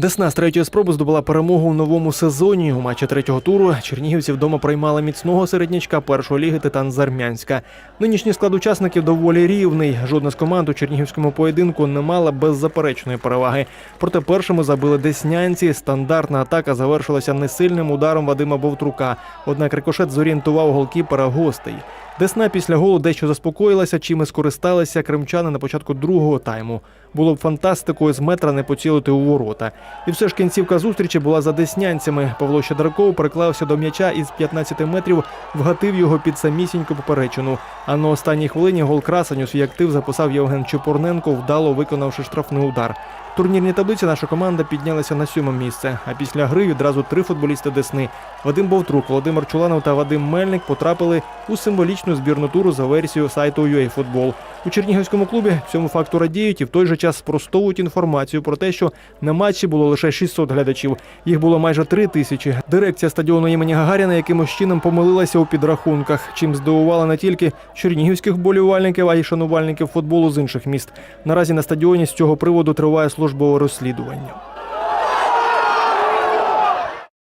Десна з третьої спроби здобула перемогу у новому сезоні. У матчі третього туру чернігівці вдома приймали міцного середнячка першої ліги Титан Зармянська. Нинішній склад учасників доволі рівний. Жодна з команд у чернігівському поєдинку не мала беззаперечної переваги. Проте першими забили деснянці. Стандартна атака завершилася несильним ударом Вадима Бовтрука. Однак рикошет зорієнтував голкіпера гостей. Десна після голу дещо заспокоїлася, чим і скористалися кримчани на початку другого тайму. Було б фантастикою з метра не поцілити у ворота. І все ж кінцівка зустрічі була за деснянцями. Павло Щедраков приклався до м'яча і з 15 метрів вгатив його під самісіньку поперечину. А на останній хвилині гол красень у свій актив записав Євген Чепурненко, вдало виконавши штрафний удар. В турнірній таблиці наша команда піднялася на сьоме місце. А після гри відразу три футболісти Десни: Вадим Бовтрук, Володимир Чуланов та Вадим Мельник потрапили у символічну збірну туру за версією сайту UAFootball. У Чернігівському клубі цьому факту радіють і в той же час спростовують інформацію про те, що на матчі було лише 600 глядачів. Їх було майже 3 тисячі. Дирекція стадіону імені Гагаріна якимось чином помилилася у підрахунках, чим здивувала не тільки чернігівських болівальників, а й шанувальників футболу з інших міст. Наразі на стадіоні з цього приводу триває службове розслідування.